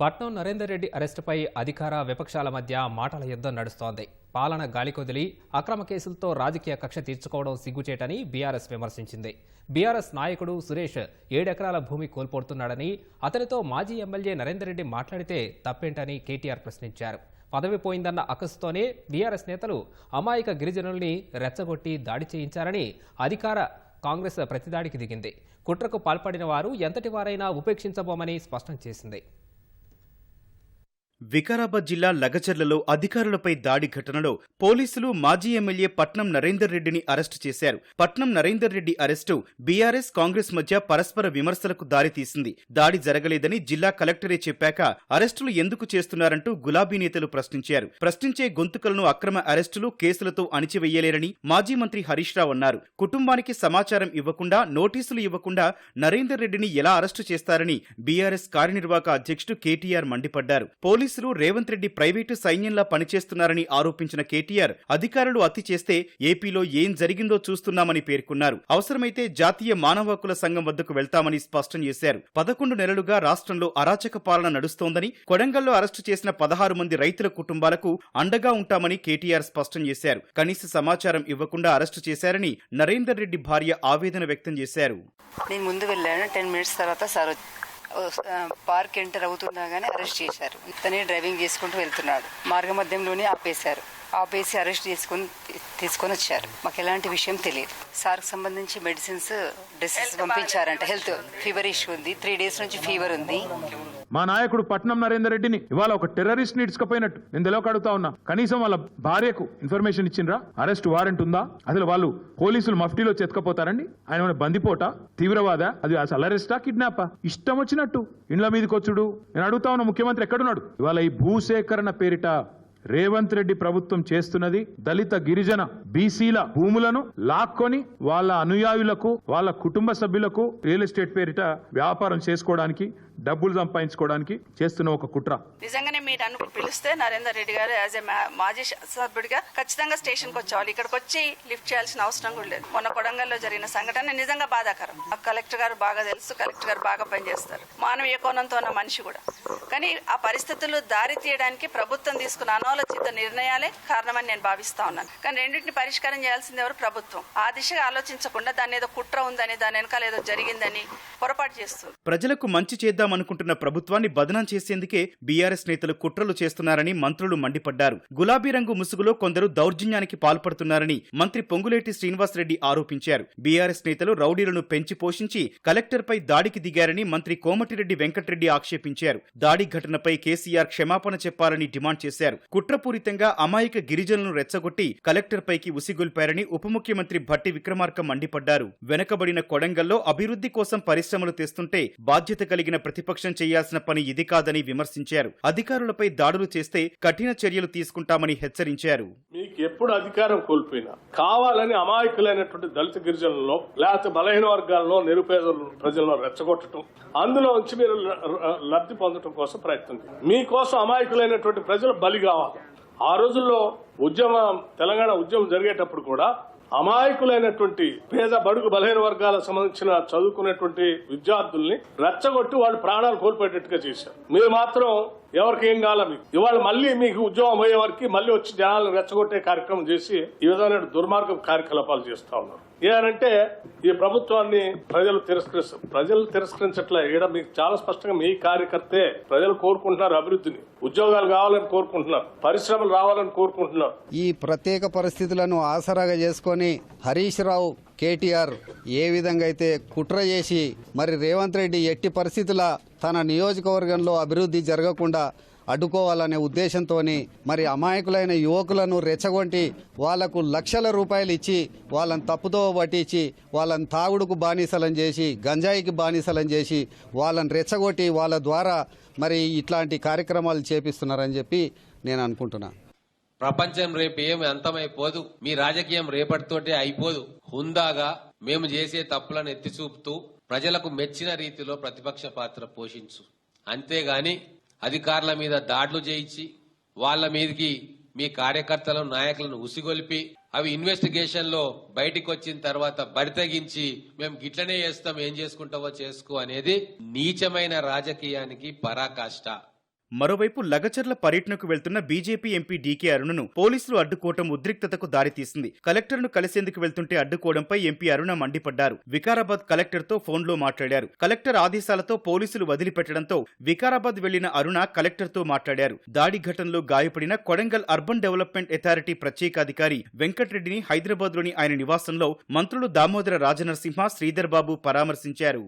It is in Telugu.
పట్నం నరేందర్ రెడ్డి అరెస్టుపై అధికార విపక్షాల మధ్య మాటల యుద్ధం నడుస్తోంది. పాలన గాలికొదిలి అక్రమ కేసులతో రాజకీయ కక్ష తీర్చుకోవడం సిగ్గుచేటని బీఆర్ఎస్ విమర్శించింది. బీఆర్ఎస్ నాయకుడు సురేష్ ఏడెకరాల భూమి కోల్పోతున్నాడని అతనితో మాజీ ఎమ్మెల్యే నరేందర్ రెడ్డి మాట్లాడితే తప్పేంటని కేటీఆర్ ప్రశ్నించారు. పదవి పోయిందన్న అకస్సుతోనే బీఆర్ఎస్ నేతలు అమాయక గిరిజనుల్ని రెచ్చగొట్టి దాడి చేయించారని అధికార కాంగ్రెస్ ప్రతిదాడికి దిగింది. కుట్రకు పాల్పడిన వారు ఎంతటి వారైనా ఉపేక్షించబోమని స్పష్టం చేసింది. వికారాబాద్ జిల్లా లగచర్లలో అధికారులపై దాడి ఘటనలో పోలీసులు మాజీ ఎమ్మెల్యే పట్నం నరేందర్ రెడ్డిని అరెస్టు చేశారు. పట్నం నరేందర్ రెడ్డి అరెస్టు బీఆర్ఎస్ కాంగ్రెస్ మధ్య పరస్పర విమర్శలకు దారితీసింది దాడి జరగలేదని జిల్లా కలెక్టరే చెప్పాక అరెస్టులు ఎందుకు చేస్తున్నారంటూ గులాబీ నేతలు ప్రశ్నించారు. ప్రశ్నించే గొంతుకలను అక్రమ అరెస్టులు కేసులతో అణిచివేయలేరని మాజీ మంత్రి హరీష్ రావు అన్నారు. కుటుంబానికి సమాచారం ఇవ్వకుండా నోటీసులు ఇవ్వకుండా నరేందర్ రెడ్డిని ఎలా అరెస్టు చేస్తారని బీఆర్ఎస్ కార్యనిర్వాహక అధ్యక్షుడు కేటీఆర్ మండిపడ్డారు. పోలీసు పోలీసులు రేవంత్ రెడ్డి ప్రైవేటు సైన్యంలా పనిచేస్తున్నారని ఆరోపించిన కేటీఆర్ అధికారులు అతి చేస్తే ఏపీలో ఏం జరిగిందో చూస్తున్నామని పేర్కొన్నారు. అవసరమైతే జాతీయ మానవ హక్కుల సంఘం వద్దకు వెళ్తామని స్పష్టం చేశారు. పదకొండు నెలలుగా రాష్ట్రంలో అరాచక పాలన నడుస్తోందని కొడంగల్లో అరెస్టు చేసిన పదహారు మంది రైతుల కుటుంబాలకు అండగా ఉంటామని కేటీఆర్ స్పష్టం చేశారు. కనీస సమాచారం ఇవ్వకుండా అరెస్టు చేశారని నరేందర్ రెడ్డి భార్య ఆవేదన వ్యక్తం చేశారు. నేను ముందు వెళ్ళాను. టెన్ మినిట్స్ తర్వాత సార్ పార్క్ ఎంటర్ అవుతుండగానే అరెస్ట్ చేశారు. ఇతనే డ్రైవింగ్ చేసుకుంటూ వెళ్తున్నాడు. మార్గ మధ్యంలోనే ఆపేశారు. ఆపేసి అరెస్ట్ చేసుకుని తీసుకొని వచ్చారు. మాకు ఎలాంటి విషయం తెలియదు. సార్కి సంబంధించి మెడిసిన్స్ డ్రెస్సెస్ పంపించారంట. హెల్త్ ఫీవర్ ఇష్యూ ఉంది. త్రీ డేస్ నుంచి ఫీవర్ ఉంది. మా నాయకుడు పట్నం నరేందర్ రెడ్డిని ఇవాళ ఒక టెర్రరిస్ట్ని ఇడ్చుకపోయినట్టు నేను తెలియక అడుగుతా ఉన్నా. కనీసం వాళ్ళ భార్యకు ఇన్ఫర్మేషన్ ఇచ్చిండ్రా? అరెస్ట్ వారెంట్ ఉందా? అసలు వాళ్ళు పోలీసులు మఫ్టీలో చెతకపోతారండి ఆయన బందిపోట? తీవ్రవాద? అది అసలు అరెస్టా? కిడ్నాపా? ఇష్టం వచ్చినట్టు. ఇండ్ల మీదకి వచ్చుడు నేను అడుగుతా ఉన్నా ముఖ్యమంత్రి ఎక్కడున్నాడు? ఇవాళ ఈ భూసేకరణ పేరిట రేవంత్ రెడ్డి ప్రభుత్వం చేస్తున్నది దళిత గిరిజన బీసీల భూములను లాక్కొని వాళ్ళ అనుయాయులకు వాళ్ళ కుటుంబ సభ్యులకు రియల్ ఎస్టేట్ పేరిట వ్యాపారం చేసుకోవడానికి డబ్బులు సంపాదించుకోవడానికి చేస్తున్న ఒక కుట్ర. నిజంగానే మీరు అను పిలిస్తే నరేందర్ రెడ్డి గారు యాజ్ ఏ మాజీ సభ్యుడిగా ఖచ్చితంగా స్టేషన్కి వచ్చేవాళ్ళు ఇక్కడికి వచ్చి లిఫ్ట్ చేయాల్సిన అవసరం కూడా లేదు. మొన్న కొడంగల్లో జరిగిన సంఘటన నిజంగా బాధాకరం. ఆ కలెక్టర్ గారు బాగా తెలుసు కలెక్టర్ గారు బాగా పనిచేస్తారు. మానవీయ కోణంతో ఉన్న మనిషి కూడా. కానీ ఆ పరిస్థితులు దారి తీయడానికి ప్రభుత్వం తీసుకున్న అనాలోచిత నిర్ణయాలే కారణమని నేను భావిస్తా ఉన్నాను. కానీ రెండింటిని పరిష్కారం చేయాల్సింది ఎవరు? ప్రభుత్వం. ఆ దిశగా ఆలోచించకుండా దాని ఏదో కుట్ర ఉందని దాని వెనకాల ఏదో జరిగిందని పొరపాటు చేస్తుంది. ప్రజలకు మంచి చేద్దామనుకుంటున్న ప్రభుత్వాన్ని బదనం చేసేందుకే బీఆర్ఎస్ నేతలు కుట్రలు చేస్తున్నారని మంత్రులు మండిపడ్డారు. గులాబీ రంగు ముసుగులో కొందరు దౌర్జన్యానికి పాల్పడుతున్నారని మంత్రి పొంగులేటి శ్రీనివాసరెడ్డి ఆరోపించారు. బీఆర్ఎస్ నేతలు రౌడీలను పెంచి పోషించి కలెక్టర్పై దాడికి దిగారని మంత్రి కోమటిరెడ్డి వెంకటరెడ్డి ఆక్షేపించారు. దాడి ఘటనపై కేసీఆర్ క్షమాపణ చెప్పాలని డిమాండ్ చేశారు. కుట్రపూరితంగా అమాయక గిరిజనులను రెచ్చగొట్టి కలెక్టర్పైకి ఉసిగొల్పారని ఉప ముఖ్యమంత్రి భట్టి విక్రమార్క మండిపడ్డారు. వెనకబడిన కొడంగల్లో అభివృద్ధి కోసం పరిశ్రమలు తెస్తుంటే బాధ్యత కలిగిన ప్రతిపక్షం చేయాల్సిన పని ఇది కాదని విమర్శించారు. అధికారులపై దాడులు చేస్తే కఠిన చర్యలు తీసుకుంటామని హెచ్చరించారు. ఎప్పుడు అధికారం కోల్పోయినా కావాలని అమాయకులైనటువంటి దళిత గిరిజనుల్లో లేకపోతే బలహీన వర్గాల్లో నిరుపేద ప్రజలను రెచ్చగొట్టడం అందులో నుంచి మీరు లబ్ధి పొందడం కోసం ప్రయత్నం మీకోసం అమాయకులైనటువంటి ప్రజలు బలి కావాలి. ఆ రోజుల్లో ఉద్యమం తెలంగాణ ఉద్యమం జరిగేటప్పుడు కూడా అమాయకులైనటువంటి పేద బడుగు బలహీన వర్గాలకు సంబంధించిన చదువుకునేటువంటి విద్యార్థుల్ని రెచ్చగొట్టి వాళ్ళు ప్రాణాలు కోల్పోయేటట్టుగా చేశారు. మీరు మాత్రం ఎవరికి ఏం కావాలా మీకు? ఇవాళ మళ్ళీ మీకు ఉద్యోగం అయ్యే వరకు మళ్ళీ వచ్చి జనాలను రెచ్చగొట్టే కార్యక్రమం చేసి ఈ విధమైన దుర్మార్గ కార్యకలాపాలు చేస్తా ఉన్నారు. ఏనంటే ఈ ప్రభుత్వాన్ని ప్రజలు తిరస్కరిస్తారు. ప్రజలు తిరస్కరించట్లే. ఇక్కడ మీకు చాలా స్పష్టంగా మీ కార్యకర్తే ప్రజలు కోరుకుంటున్నారు అభివృద్ధిని. ఉద్యోగాలు కావాలని కోరుకుంటున్నారు. పరిశ్రమలు రావాలని కోరుకుంటున్నారు. ఈ ప్రత్యేక పరిస్థితులను ఆసరాగా చేసుకొని హరీష్ రావు కేటీఆర్ ఏ విధంగా అయితే కుట్ర చేసి మరి రేవంత్ రెడ్డి ఎట్టి పరిస్థితుల తన నియోజకవర్గంలో అభివృద్ధి జరగకుండా అడ్డుకోవాలనే ఉద్దేశంతో మరి అమాయకులైన యువకులను రెచ్చగొట్టి వాళ్ళకు లక్షల రూపాయలు ఇచ్చి వాళ్ళని తప్పుతో పట్టించి వాళ్ళని తాగుడుకు బానిసలం చేసి గంజాయికి బానిసలం చేసి వాళ్ళని రెచ్చగొట్టి వాళ్ళ ద్వారా మరి ఇట్లాంటి కార్యక్రమాలు చేపిస్తున్నారని చెప్పి నేను అనుకుంటున్నాను ప్రపంచం రేపు ఏం అంతమైపోదు. మీ రాజకీయం రేపటితోటే అయిపోదు. హుందాగా మేము చేసే తప్పులను ఎత్తి చూపుతూ ప్రజలకు మెచ్చిన రీతిలో ప్రతిపక్ష పాత్ర పోషించు. అంతేగాని అధికారుల మీద దాడులు చేయించి వాళ్ళ మీదకి మీ కార్యకర్తలను నాయకులను ఉసిగొలిపి అవి ఇన్వెస్టిగేషన్లో బయటికి వచ్చిన తర్వాత బరితగించి మేము గిట్లనే చేస్తాం ఏం చేసుకుంటావో చేసుకో అనేది నీచమైన రాజకీయానికి పరాకాష్ట. మరోవైపు లగచర్ల పర్యటనకు వెళ్తున్న బీజేపీ ఎంపీ డీకే అరుణను పోలీసులు అడ్డుకోవటం ఉద్రిక్తతకు దారితీసింది. కలెక్టర్ను కలిసేందుకు వెళ్తుంటే అడ్డుకోవడంపై ఎంపీ అరుణ మండిపడ్డారు. వికారాబాద్ కలెక్టర్తో ఫోన్లో మాట్లాడారు. కలెక్టర్ ఆదేశాలతో పోలీసులు వదిలిపెట్టడంతో వికారాబాద్ వెళ్ళిన అరుణ కలెక్టర్తో మాట్లాడారు. దాడి ఘటనలో గాయపడిన కొడంగల్ అర్బన్ డెవలప్మెంట్ అథారిటీ ప్రత్యేకాధికారి వెంకట్రెడ్డిని హైదరాబాద్లోని ఆయన నివాసంలో మంత్రులు దామోదర రాజనరసింహ శ్రీధర్బాబు పరామర్శించారు.